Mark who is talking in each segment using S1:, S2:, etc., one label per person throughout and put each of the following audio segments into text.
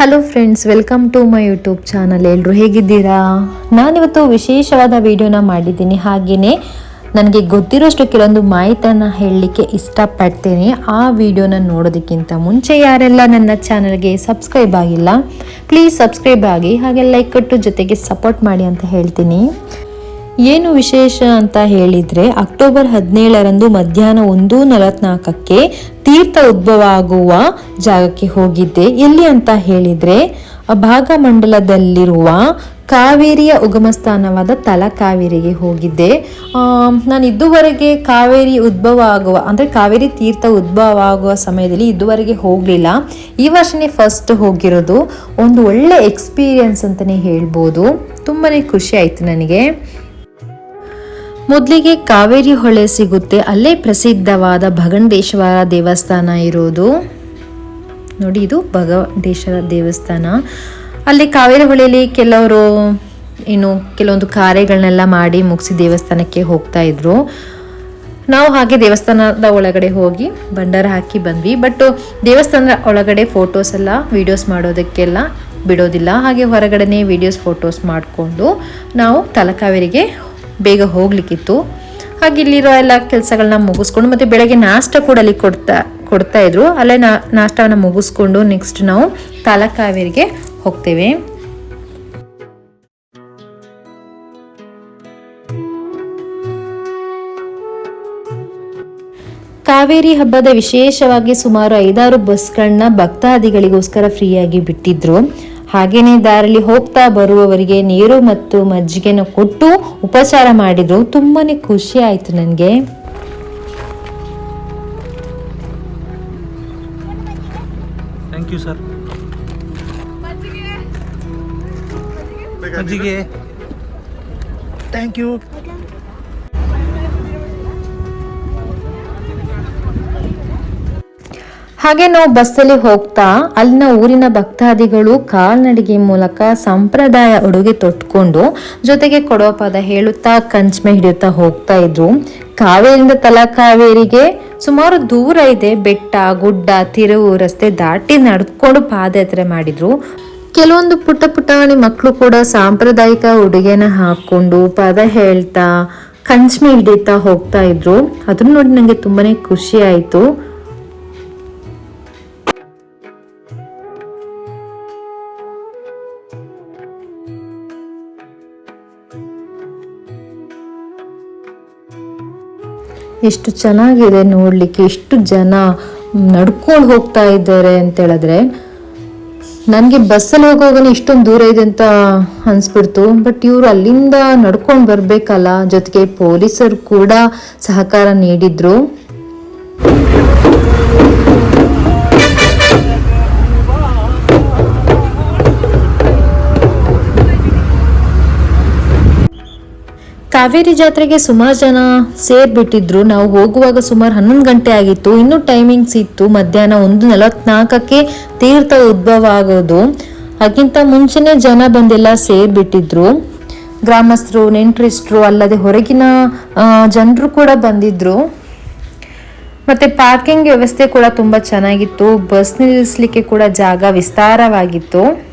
S1: Hello friends welcome to my YouTube channel ಎಲ್ಲರೂ ಹೇಗಿದ್ದೀರಾ? ನಾನಿವತ್ತು ವಿಶೇಷವಾದ ವಿಡಿಯೋನ ಮಾಡಿದ್ದೀನಿ. ಹಾಗೆಯೇ ನನಗೆ ಗೊತ್ತಿರೋಷ್ಟು ಕೆಲವೊಂದು ಮಾಹಿತಿಯನ್ನು ಹೇಳಲಿಕ್ಕೆ ಇಷ್ಟಪಡ್ತೇನೆ. ಆ ವಿಡಿಯೋನ ನೋಡೋದಕ್ಕಿಂತ ಮುಂಚೆ ಯಾರೆಲ್ಲ ನನ್ನ ಚಾನಲ್ಗೆ ಸಬ್ಸ್ಕ್ರೈಬ್ ಆಗಿಲ್ಲ ಪ್ಲೀಸ್ ಸಬ್ಸ್ಕ್ರೈಬ್ ಆಗಿ ಹಾಗೆ ಲೈಕ್ ಕೊಟ್ಟು ಜೊತೆಗೆ ಸಪೋರ್ಟ್ ಮಾಡಿ ಅಂತ ಹೇಳ್ತೀನಿ. ಏನು ವಿಶೇಷ ಅಂತ ಹೇಳಿದ್ರೆ ಅಕ್ಟೋಬರ್ ಹದಿನೇಳರಂದು ಮಧ್ಯಾಹ್ನ ಒಂದು ನಲವತ್ನಾಲ್ಕಕ್ಕೆ ತೀರ್ಥ ಉದ್ಭವ ಆಗುವ ಜಾಗಕ್ಕೆ ಹೋಗಿದ್ದೆ. ಎಲ್ಲಿ ಅಂತ ಹೇಳಿದ್ರೆ ಭಾಗಮಂಡಲದಲ್ಲಿರುವ ಕಾವೇರಿಯ ಉಗಮ ಸ್ಥಾನವಾದ ತಲಕಾವೇರಿಗೆ ಹೋಗಿದ್ದೆ. ನಾನು ಇದುವರೆಗೆ ಕಾವೇರಿ ಉದ್ಭವ ಆಗುವ, ಅಂದರೆ ಕಾವೇರಿ ತೀರ್ಥ ಉದ್ಭವ ಆಗುವ ಸಮಯದಲ್ಲಿ ಇದುವರೆಗೆ ಹೋಗಲಿಲ್ಲ. ಈ ವರ್ಷನೇ ಫಸ್ಟ್ ಹೋಗಿರೋದು. ಒಂದು ಒಳ್ಳೆ ಎಕ್ಸ್ಪೀರಿಯನ್ಸ್ ಅಂತಲೇ ಹೇಳ್ಬೋದು. ತುಂಬಾ ಖುಷಿ ಆಯಿತು ನನಗೆ. ಮೊದಲಿಗೆ ಕಾವೇರಿ ಹೊಳೆ ಸಿಗುತ್ತೆ, ಅಲ್ಲೇ ಪ್ರಸಿದ್ಧವಾದ ಭಗಂಡೇಶ್ವರ ದೇವಸ್ಥಾನ ಇರೋದು. ನೋಡಿ, ಇದು ಭಗವಂಡೇಶ್ವರ ದೇವಸ್ಥಾನ. ಅಲ್ಲಿ ಕಾವೇರಿ ಹೊಳೆಯಲ್ಲಿ ಕೆಲವರು ಏನು ಕೆಲವೊಂದು ಕಾರ್ಯಗಳನ್ನೆಲ್ಲ ಮಾಡಿ ಮುಗಿಸಿ ದೇವಸ್ಥಾನಕ್ಕೆ ಹೋಗ್ತಾ ಇದ್ರು. ನಾವು ಹಾಗೆ ದೇವಸ್ಥಾನದ ಒಳಗಡೆ ಹೋಗಿ ಭಂಡಾರ ಹಾಕಿ ಬಂದ್ವಿ. ಬಟ್ ದೇವಸ್ಥಾನದ ಒಳಗಡೆ ಫೋಟೋಸ್ ಎಲ್ಲ, ವಿಡಿಯೋಸ್ ಮಾಡೋದಕ್ಕೆಲ್ಲ ಬಿಡೋದಿಲ್ಲ. ಹಾಗೆ ಹೊರಗಡೆನೇ ವಿಡಿಯೋಸ್, ಫೋಟೋಸ್ ಮಾಡಿಕೊಂಡು ನಾವು ತಲಕಾವೇರಿಗೆ ಬೇಗ ಹೋಗ್ಲಿಕ್ಕಿತ್ತು. ಹಾಗೆ ಇಲ್ಲಿರೋ ಎಲ್ಲ ಕೆಲಸಗಳನ್ನ ಮುಗಿಸ್ಕೊಂಡು ಮತ್ತೆ ಬೆಳಗ್ಗೆ ನಾಷ್ಟ ಕೂಡ ಅಲ್ಲಿ ಕೊಡ್ತಾ ಕೊಡ್ತಾ ಇದ್ರು. ಅಲ್ಲೇ ನಾ, ನಾಷ್ಟವನ್ನು ಮುಗಿಸ್ಕೊಂಡು ನೆಕ್ಸ್ಟ್ ನಾವು ತಲಕಾವೇರಿಗೆ ಹೋಗ್ತೇವೆ. ಕಾವೇರಿ ಹಬ್ಬದ ವಿಶೇಷವಾಗಿ ಸುಮಾರು ಐದಾರು ಬಸ್ಗಳನ್ನ ಭಕ್ತಾದಿಗಳಿಗೋಸ್ಕರ ಫ್ರೀಯಾಗಿ ಬಿಟ್ಟಿದ್ರು. ಹಾಗೆಯೇ ದಾರಿಲಿ ಹೋಗ್ತಾ ಬರುವವರಿಗೆ ನೀರು ಮತ್ತು ಮಜ್ಜಿಗೆನ ಕೊಟ್ಟು ಉಪಚಾರ ಮಾಡಿದ್ರು. ತುಂಬಾ ಖುಷಿ ಆಯಿತು ನನಗೆ.
S2: ಥ್ಯಾಂಕ್ ಯು ಸರ್ ಮಜ್ಜಿಗೆ. ಥ್ಯಾಂಕ್ ಯು
S1: ಹಾಗೆ ನಾವು ಬಸ್ಸಲ್ಲಿ ಹೋಗ್ತಾ ಅಲ್ಲಿನ ಊರಿನ ಭಕ್ತಾದಿಗಳು ಕಾಲ್ನಡಿಗೆ ಮೂಲಕ ಸಂಪ್ರದಾಯ ಉಡುಗೆ ತೊಟ್ಕೊಂಡು ಜೊತೆಗೆ ಕೊಡೋ ಪದ ಹೇಳುತ್ತಾ ಕಂಚ್ಮೆ ಹಿಡಿಯುತ್ತಾ ಹೋಗ್ತಾ ಇದ್ರು. ಕಾವೇರಿಯಿಂದ ತಲಕಾವೇರಿಗೆ ಸುಮಾರು ದೂರ ಇದೆ. ಬೆಟ್ಟ, ಗುಡ್ಡ, ತಿರುವು, ರಸ್ತೆ ದಾಟಿ ನಡ್ಕೊಂಡು ಪಾದಯಾತ್ರೆ ಮಾಡಿದ್ರು. ಕೆಲವೊಂದು ಪುಟ್ಟ ಪುಟ್ಟವಣಿ ಮಕ್ಕಳು ಕೂಡ ಸಾಂಪ್ರದಾಯಿಕ ಉಡುಗೆನ ಹಾಕೊಂಡು ಪದ ಹೇಳ್ತಾ ಕಂಚ್ಮೆ ಹಿಡಿತಾ ಹೋಗ್ತಾ ಇದ್ರು. ಅದನ್ನ ನೋಡಿ ನನಗೆ ತುಂಬಾನೇ ಖುಷಿ ಆಯಿತು. ಎಷ್ಟು ಚೆನ್ನಾಗಿದೆ ನೋಡಲಿಕ್ಕೆ, ಎಷ್ಟು ಜನ ನಡ್ಕೊಂಡು ಹೋಗ್ತಾ ಇದ್ದಾರೆ ಅಂತ ಹೇಳಿದ್ರೆ, ನನಗೆ ಬಸ್ಸಲ್ಲಿ ಹೋಗೋವಾಗ ಇಷ್ಟೊಂದು ದೂರ ಇದೆ ಅಂತ ಅನಿಸ್ಬಿಡ್ತು. ಬಟ್ ಇವರು ಅಲ್ಲಿಂದ ನಡ್ಕೊಂಡು ಬರಬೇಕಲ್ಲ, ಜೊತೆಗೆ ಪೊಲೀಸರು ಕೂಡ ಸಹಕಾರ ನೀಡಿದರು. ಕಾವೇರಿ ಜಾತ್ರೆಗೆ ಸುಮಾರು ಜನ ಸೇರ್ಬಿಟ್ಟಿದ್ರು. ನಾವು ಹೋಗುವಾಗ ಸುಮಾರು ಹನ್ನೊಂದು ಗಂಟೆ ಆಗಿತ್ತು. ಇನ್ನೂ ಟೈಮಿಂಗ್ಸ್ ಇತ್ತು. ಮಧ್ಯಾಹ್ನ ಒಂದು ನಲವತ್ನಾಲ್ಕಕ್ಕೆ ತೀರ್ಥ ಉದ್ಭವ ಆಗೋದು. ಅದಕ್ಕಿಂತ ಮುಂಚೆನೇ ಜನ ಬಂದೆಲ್ಲ ಸೇರ್ಬಿಟ್ಟಿದ್ರು. ಗ್ರಾಮಸ್ಥರು, ನೆಂಟ್ರಿಸ್ಟ್ರು ಅಲ್ಲದೆ ಹೊರಗಿನ ಜನರು ಕೂಡ ಬಂದಿದ್ರು. ಮತ್ತು ಪಾರ್ಕಿಂಗ್ ವ್ಯವಸ್ಥೆ ಕೂಡ ತುಂಬ ಚೆನ್ನಾಗಿತ್ತು. ಬಸ್ ನಿಲ್ಲಿಸಲಿಕ್ಕೆ ಕೂಡ ಜಾಗ ವಿಸ್ತಾರವಾಗಿತ್ತು.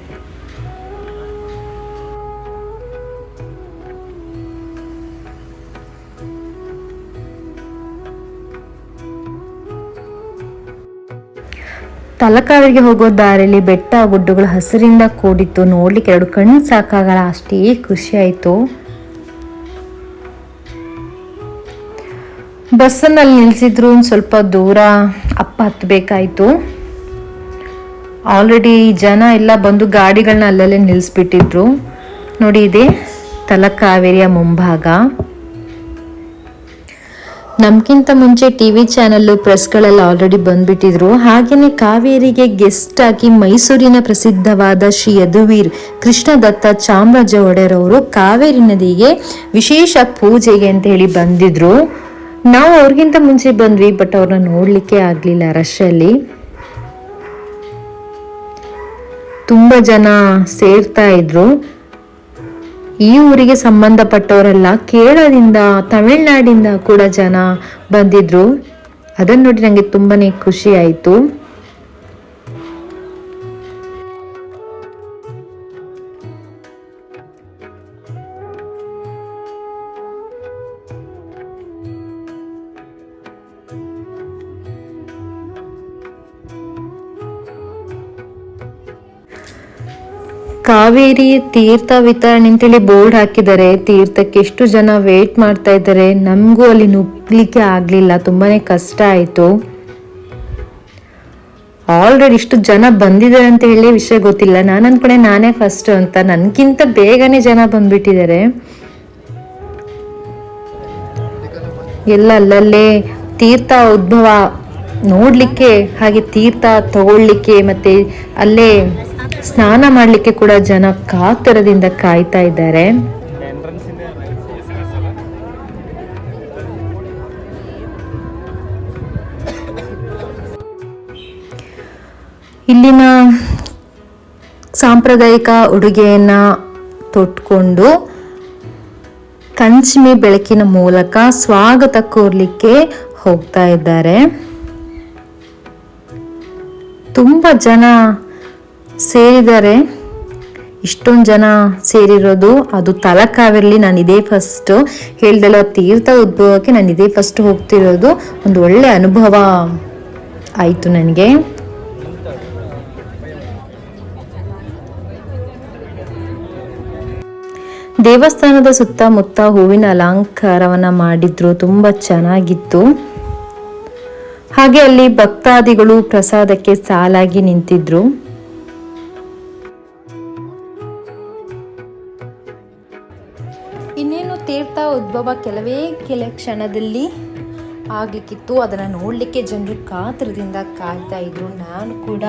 S1: ತಲಕಾವೇರಿಗೆ ಹೋಗೋ ದಾರಿಯಲ್ಲಿ ಬೆಟ್ಟ ಗುಡ್ಡಗಳು ಹಸಿರಿಂದ ಕೂಡಿತ್ತು. ನೋಡ್ಲಿಕ್ಕೆ ಎರಡು ಕಣ್ಣು ಸಾಕಾಗಲ್ಲ, ಅಷ್ಟೇ ಖುಷಿ ಆಯಿತು. ಬಸ್ಸನ್ನಲ್ಲಿ ನಿಲ್ಲಿಸಿದ್ರು ಒಂದು ಸ್ವಲ್ಪ ದೂರ, ಅಪ್ಪ ಹತ್ತಬೇಕಾಯಿತು ಆಲ್ರೆಡಿ ಜನ ಎಲ್ಲ ಬಂದು ಗಾಡಿಗಳನ್ನ ಅಲ್ಲಲ್ಲೇ ನಿಲ್ಲಿಸ್ಬಿಟ್ಟಿದ್ರು ನೋಡಿ ಇದೆ ತಲಕಾವೇರಿಯ ಮುಂಭಾಗ. ನಮ್ಗಿಂತ ಮುಂಚೆ ಟಿವಿ ಚಾನಲ್ಲು ಪ್ರೆಸ್ಗಳೆಲ್ಲ ಆಲ್ರೆಡಿ ಬಂದ್ಬಿಟ್ಟಿದ್ರು. ಹಾಗೇನೇ ಕಾವೇರಿಗೆ ಗೆಸ್ಟ್ ಆಗಿ ಮೈಸೂರಿನ ಪ್ರಸಿದ್ಧವಾದ ಶ್ರೀ ಯದುವೀರ್ ಕೃಷ್ಣದತ್ತ ಚಾಮರಾಜ ಒಡೆಯರವರು ಕಾವೇರಿ ನದಿಗೆ ವಿಶೇಷ ಪೂಜೆಗೆ ಅಂತ ಹೇಳಿ ಬಂದಿದ್ರು. ನಾವು ಅವ್ರಿಗಿಂತ ಮುಂಚೆ ಬಂದ್ವಿ ಬಟ್ ಅವ್ರನ್ನ ನೋಡಲಿಕ್ಕೆ ಆಗಲಿಲ್ಲ ಅಲ್ಲಿ ತುಂಬಾ ಜನ ಸೇರ್ತಾ ಇದ್ರು. ಈ ಊರಿಗೆ ಸಂಬಂಧಪಟ್ಟವರೆಲ್ಲ ಕೇರಳದಿಂದ ತಮಿಳ್ನಾಡಿಂದ ಕೂಡ ಜನ ಬಂದಿದ್ರು. ಅದನ್ನು ನೋಡಿ ನನಗೆ ತುಂಬಾನೇ ಖುಷಿ ಆಯ್ತು. ಕಾವೇರಿ ತೀರ್ಥ ವಿತರಣೆ ಅಂತೇಳಿ ಬೋರ್ಡ್ ಹಾಕಿದ್ದಾರೆ. ತೀರ್ಥಕ್ಕೆ ಎಷ್ಟು ಜನ ವೇಟ್ ಮಾಡ್ತಾ ಇದ್ದಾರೆ ನಮಗೂ ಅಲ್ಲಿ ನುಗ್ಲಿಕ್ಕೆ ಆಗಲಿಲ್ಲ, ತುಂಬಾನೇ ಕಷ್ಟ ಆಯಿತು. ಆಲ್ರೆಡಿ ಇಷ್ಟು ಜನ ಬಂದಿದ್ದಾರೆ ಅಂತ ಹೇಳಿ ವಿಷಯ ಗೊತ್ತಿಲ್ಲ. ನಾನು ಅನ್ಕೊಂಡೆ ನಾನೇ ಫಸ್ಟ್ ಅಂತ. ನನಗಿಂತ ಬೇಗನೆ ಜನ ಬಂದ್ಬಿಟ್ಟಿದ್ದಾರೆ. ಎಲ್ಲ ಅಲ್ಲಲ್ಲೇ ತೀರ್ಥ ಉದ್ಭವ ನೋಡಲಿಕ್ಕೆ, ಹಾಗೆ ತೀರ್ಥ ತಗೊಳ್ಳಿಕ್ಕೆ ಮತ್ತೆ ಅಲ್ಲೇ ಸ್ನಾನ ಮಾಡ್ಲಿಕ್ಕೆ ಕೂಡ ಜನ ಕಾತರದಿಂದ ಕಾಯ್ತಾ ಇದ್ದಾರೆ. ಇಲ್ಲಿನ ಸಾಂಪ್ರದಾಯಿಕ ಉಡುಗೆಯನ್ನ ತೊಟ್ಕೊಂಡು ಕಂಚಿಮಿ ಬೆಳಕಿನ ಮೂಲಕ ಸ್ವಾಗತ ಕೋರ್ಲಿಕ್ಕೆ ಹೋಗ್ತಾ ಇದ್ದಾರೆ. ತುಂಬ ಜನ ಸೇರಿದ್ದಾರೆ ಇಷ್ಟೊಂದು ಜನ ಸೇರಿರೋದು, ಅದು ತಲಕಾವೇರಿಲಿ ನಾನು ಇದೇ ಫಸ್ಟ್ ಹೇಳ್ದಲ್ಲ ತೀರ್ಥ ಉದ್ಭವಕ್ಕೆ ನಾನು ಇದೇ ಫಸ್ಟ್ ಹೋಗ್ತಿರೋದು. ಒಂದು ಒಳ್ಳೆ ಅನುಭವ ಆಯಿತು ನನಗೆ. ದೇವಸ್ಥಾನದ ಸುತ್ತಮುತ್ತ ಹೂವಿನ ಅಲಂಕಾರವನ್ನ ಮಾಡಿದ್ರು, ತುಂಬಾ ಚೆನ್ನಾಗಿತ್ತು. ಹಾಗೆ ಅಲ್ಲಿ ಭಕ್ತಾದಿಗಳು ಪ್ರಸಾದಕ್ಕೆ ಸಾಲಾಗಿ ನಿಂತಿದ್ರು. ಇನ್ನೇನು ತೀರ್ಥ ಉದ್ಭವ ಕೆಲವೇ ಕೆಲ ಕ್ಷಣದಲ್ಲಿ ಆಗಲಿಕ್ಕಿತ್ತು. ಅದನ್ನು ನೋಡಲಿಕ್ಕೆ ಜನರು ಕಾತರದಿಂದ ಕಾಯ್ತಾ ಇದ್ರು. ನಾನು ಕೂಡ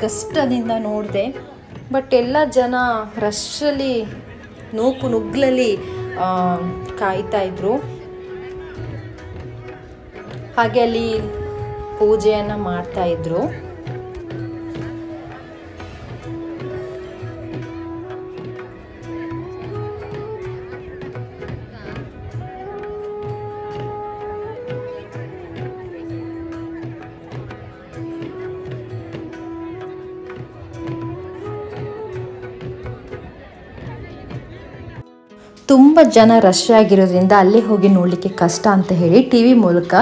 S1: ಕಷ್ಟದಿಂದ ನೋಡಿದೆ. ಬಟ್ ಎಲ್ಲ ಜನ ರಶ್ಶಲ್ಲಿ ನೂಕು ನುಗ್ಲಲ್ಲಿ ಆ, ಕಾಯ್ತಾ ಇದ್ರು. ಹಾಗೆ ಅಲ್ಲಿ ಪೂಜೆಯನ್ನು ಮಾಡ್ತಾ ತುಂಬ ಜನ ರಶ್ ಆಗಿರೋದ್ರಿಂದ ಅಲ್ಲಿ ಹೋಗಿ ನೋಡಲಿಕ್ಕೆ ಕಷ್ಟ ಅಂತ ಹೇಳಿ ಟಿ ವಿ ಮೂಲಕ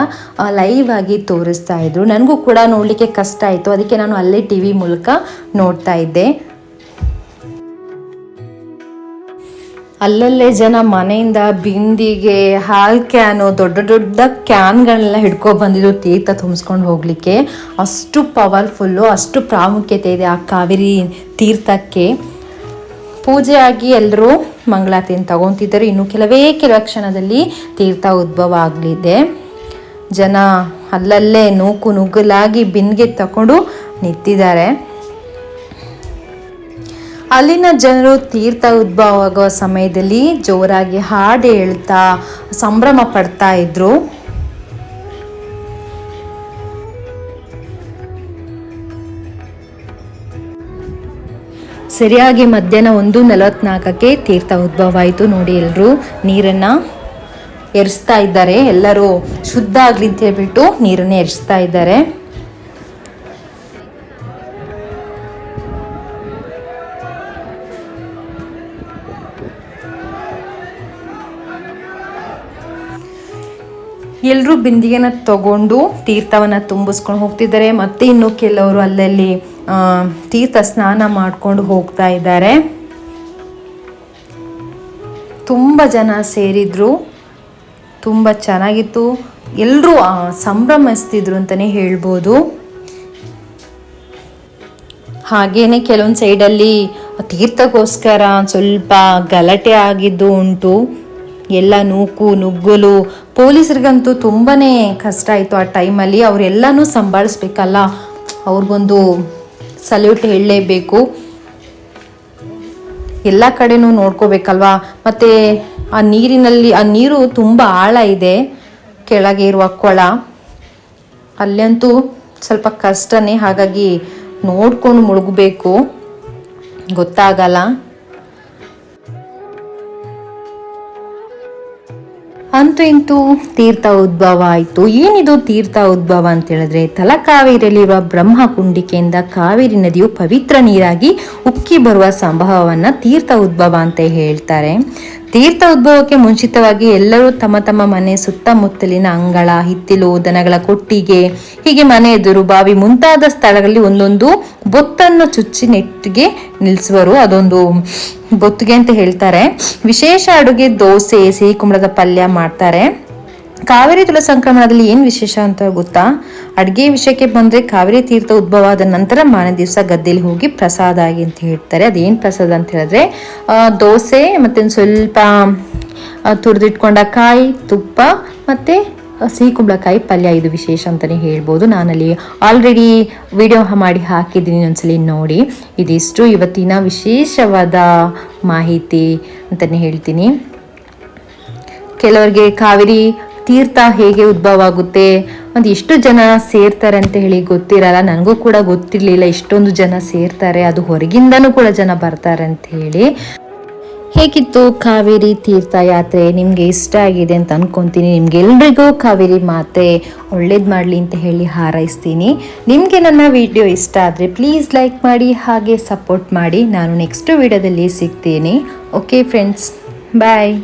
S1: ಲೈವ್ ಆಗಿ ತೋರಿಸ್ತಾ ಇದ್ರು. ನನಗೂ ಕೂಡ ನೋಡಲಿಕ್ಕೆ ಕಷ್ಟ ಆಯಿತು. ಅದಕ್ಕೆ ನಾನು ಅಲ್ಲೇ ಟಿ ವಿ ಮೂಲಕ ನೋಡ್ತಾ ಇದ್ದೆ. ಅಲ್ಲಲ್ಲೇ ಜನ ಮನೆಯಿಂದ ಬಿಂದಿಗೆ ಹಾಲ್ ಕ್ಯಾನು, ದೊಡ್ಡ ದೊಡ್ಡ ಕ್ಯಾನ್ಗಳನ್ನೆಲ್ಲ ಹಿಡ್ಕೊ ಬಂದಿದ್ರು. ತೀರ್ಥ ತುಂಬಿಸ್ಕೊಂಡು ಹೋಗಲಿಕ್ಕೆ. ಅಷ್ಟು ಪವರ್ಫುಲ್ಲು ಅಷ್ಟು ಪ್ರಾಮುಖ್ಯತೆ ಇದೆ ಆ ಕಾವೇರಿ ತೀರ್ಥಕ್ಕೆ. ಪೂಜೆ ಆಗಿ ಎಲ್ಲರೂ ಮಂಗಳಾರತಿಯನ್ನು ತಗೊತಿದ್ದಾರೆ ಇನ್ನು ಕೆಲವೇ ಕೆಲ ಕ್ಷಣದಲ್ಲಿ ತೀರ್ಥ ಉದ್ಭವ ಆಗಲಿದೆ. ಜನ ಅಲ್ಲಲ್ಲೇ ನೂಕು ನುಗ್ಗಲಾಗಿ ಬಿಂದಿಗೆ ತಗೊಂಡು ನಿಂತಿದ್ದಾರೆ. ಅಲ್ಲಿನ ಜನರು ತೀರ್ಥ ಉದ್ಭವ ಆಗೋ ಸಮಯದಲ್ಲಿ ಜೋರಾಗಿ ಹಾಡು ಹೇಳ್ತಾ ಸಂಭ್ರಮ ಪಡ್ತಾ ಇದ್ರು. ಸರಿಯಾಗಿ ಮಧ್ಯಾಹ್ನ ಒಂದು ನಲವತ್ನಾಲ್ಕಕ್ಕೆ ತೀರ್ಥ ಉದ್ಭವ ಆಯಿತು ನೋಡಿ ಎಲ್ಲರೂ ನೀರನ್ನು ಎರಿಸ್ತಾ ಇದ್ದಾರೆ. ಎಲ್ಲರೂ ಶುದ್ಧ ಆಗಲಿ ಅಂತ ಹೇಳ್ಬಿಟ್ಟು ನೀರನ್ನು ಎರಿಸ್ತಾ ಇದ್ದಾರೆ. ಎಲ್ಲರೂ ಬಿಂದಿಗೆನ ತಗೊಂಡು ತೀರ್ಥವನ್ನು ತುಂಬಿಸ್ಕೊಂಡು ಹೋಗ್ತಿದ್ದಾರೆ. ಮತ್ತೆ ಇನ್ನು ಕೆಲವರು ಅಲ್ಲಲ್ಲಿ ತೀರ್ಥ ಸ್ನಾನ ಮಾಡ್ಕೊಂಡು ಹೋಗ್ತಾ ಇದ್ದಾರೆ. ತುಂಬ ಜನ ಸೇರಿದ್ರು, ತುಂಬ ಚೆನ್ನಾಗಿತ್ತು. ಎಲ್ಲರೂ ಸಂಭ್ರಮಿಸ್ತಿದ್ರು ಅಂತಲೇ ಹೇಳ್ಬೋದು. ಹಾಗೇನೆ ಕೆಲವೊಂದು ಸೈಡಲ್ಲಿ ತೀರ್ಥಕ್ಕೋಸ್ಕರ ಸ್ವಲ್ಪ ಗಲಾಟೆ ಆಗಿದ್ದು ಉಂಟು. ಎಲ್ಲ ನೂಕು, ನುಗ್ಗಲು. ಪೊಲೀಸರಿಗಂತೂ ತುಂಬಾ ಕಷ್ಟ ಆಯಿತು ಆ ಟೈಮಲ್ಲಿ ಅವರೆಲ್ಲನೂ ಸಂಭಾಳಿಸ್ಬೇಕಲ್ಲ. ಅವ್ರಿಗೊಂದು ಸಲ್ಯೂಟ್ ಹೇಳಲೇಬೇಕು. ಎಲ್ಲ ಕಡೆನೂ ನೋಡ್ಕೋಬೇಕಲ್ವಾ? ಮತ್ತು ಆ ನೀರಿನಲ್ಲಿ, ಆ ನೀರು ತುಂಬ ಆಳ ಇದೆ, ಕೆಳಗೆ ಇರುವ ಕೊಳ. ಅಲ್ಲಂತೂ ಸ್ವಲ್ಪ ಕಷ್ಟನೇ, ಹಾಗಾಗಿ ನೋಡ್ಕೊಂಡು ಮುಳುಗಬೇಕು. ಗೊತ್ತಾಗಲ್ಲ. ಅಂತೂ ಇಂತೂ ತೀರ್ಥ ಉದ್ಭವ ಆಯಿತು. ಏನಿದು ತೀರ್ಥ ಉದ್ಭವ ಅಂತ ಹೇಳಿದ್ರೆ ತಲಕಾವೇರಿಯಲ್ಲಿರುವ ಬ್ರಹ್ಮ ಕುಂಡಿಕೆಯಿಂದ ಕಾವೇರಿ ನದಿಯು ಪವಿತ್ರ ನೀರಾಗಿ ಉಕ್ಕಿ ಬರುವ ಸಂಭವವನ್ನ ತೀರ್ಥ ಉದ್ಭವ ಅಂತ ಹೇಳ್ತಾರೆ. ತೀರ್ಥ ಉದ್ಭವಕ್ಕೆ ಮುಂಚಿತವಾಗಿ ಎಲ್ಲರೂ ತಮ್ಮ ತಮ್ಮ ಮನೆ ಸುತ್ತಮುತ್ತಲಿನ ಅಂಗಳ, ಹಿತ್ತಿಲು, ದನಗಳ ಕೊಟ್ಟಿಗೆ, ಹೀಗೆ ಮನೆ ಎದುರು ಬಾವಿ ಮುಂತಾದ ಸ್ಥಳಗಳಲ್ಲಿ ಒಂದೊಂದು ಬೊತ್ತನ್ನು ಚುಚ್ಚಿ ನೆಟ್ಟಿಗೆ ನಿಲ್ಲಿಸುವರು ಅದೊಂದು ಬೊತ್ತಿಗೆ ಅಂತ ಹೇಳ್ತಾರೆ. ವಿಶೇಷ ಅಡುಗೆ ದೋಸೆ, ಸಿಹಿ ಕುಂಬಳದ ಪಲ್ಯ ಮಾಡ್ತಾರೆ. ಕಾವೇರಿ ತುಲ ಸಂಕ್ರಮಣದಲ್ಲಿ ಏನು ವಿಶೇಷ ಅಂತ ಗೊತ್ತಾ? ಅಡುಗೆ ವಿಷಯಕ್ಕೆ ಬಂದರೆ ಕಾವೇರಿ ತೀರ್ಥ ಉದ್ಭವ ಆದ ನಂತರ ಮಾರನೇ ದಿವಸ ಗದ್ದೆಲಿ ಹೋಗಿ ಪ್ರಸಾದ ಆಗಿ ಅಂತ ಹೇಳ್ತಾರೆ. ಅದೇನು ಪ್ರಸಾದ ಅಂತ ಹೇಳಿದ್ರೆ ದೋಸೆ, ಮತ್ತು ಸ್ವಲ್ಪ ತುರಿದಿಟ್ಕೊಂಡ ಕಾಯಿ, ತುಪ್ಪ, ಮತ್ತು ಸಿಹಿ ಕುಂಬಳಕಾಯಿ ಪಲ್ಯ ಇದು ವಿಶೇಷ ಅಂತಲೇ ಹೇಳ್ಬೋದು. ನಾನಲ್ಲಿ ಆಲ್ರೆಡಿ ವಿಡಿಯೋ ಮಾಡಿ ಹಾಕಿದ್ದೀನಿ ಒಂದ್ಸಲಿ ನೋಡಿ. ಇದಿಷ್ಟು ಇವತ್ತಿನ ವಿಶೇಷವಾದ ಮಾಹಿತಿ ಅಂತಲೇ ಹೇಳ್ತೀನಿ. ಕೆಲವರಿಗೆ ಕಾವೇರಿ ತೀರ್ಥ ಹೇಗೆ ಉದ್ಭವ ಆಗುತ್ತೆ ಒಂದು ಎಷ್ಟು ಜನ ಸೇರ್ತಾರೆ ಅಂತ ಹೇಳಿ ಗೊತ್ತಿರಲ್ಲ. ನನಗೂ ಕೂಡ ಗೊತ್ತಿರಲಿಲ್ಲ ಇಷ್ಟೊಂದು ಜನ ಸೇರ್ತಾರೆ. ಅದು ಹೊರಗಿಂದನೂ ಕೂಡ ಜನ ಬರ್ತಾರೆ ಅಂತ ಹೇಳಿ. ಹೇಗಿತ್ತು ಕಾವೇರಿ ತೀರ್ಥ ಯಾತ್ರೆ ನಿಮಗೆ ಇಷ್ಟ ಆಗಿದೆ ಅಂತ ಅನ್ಕೊಂತೀನಿ. ನಿಮಗೆಲ್ರಿಗೂ ಕಾವೇರಿ ಮಾತೆ ಒಳ್ಳೇದು ಮಾಡಲಿ ಅಂತ ಹೇಳಿ ಹಾರೈಸ್ತೀನಿ. ನಿಮಗೆ ನನ್ನ ವಿಡಿಯೋ ಇಷ್ಟ ಆದರೆ ಪ್ಲೀಸ್ ಲೈಕ್ ಮಾಡಿ, ಹಾಗೆ ಸಪೋರ್ಟ್ ಮಾಡಿ. ನಾನು ನೆಕ್ಸ್ಟ್ ವಿಡಿಯೋದಲ್ಲಿ ಸಿಗ್ತೀನಿ. Okay friends, bye.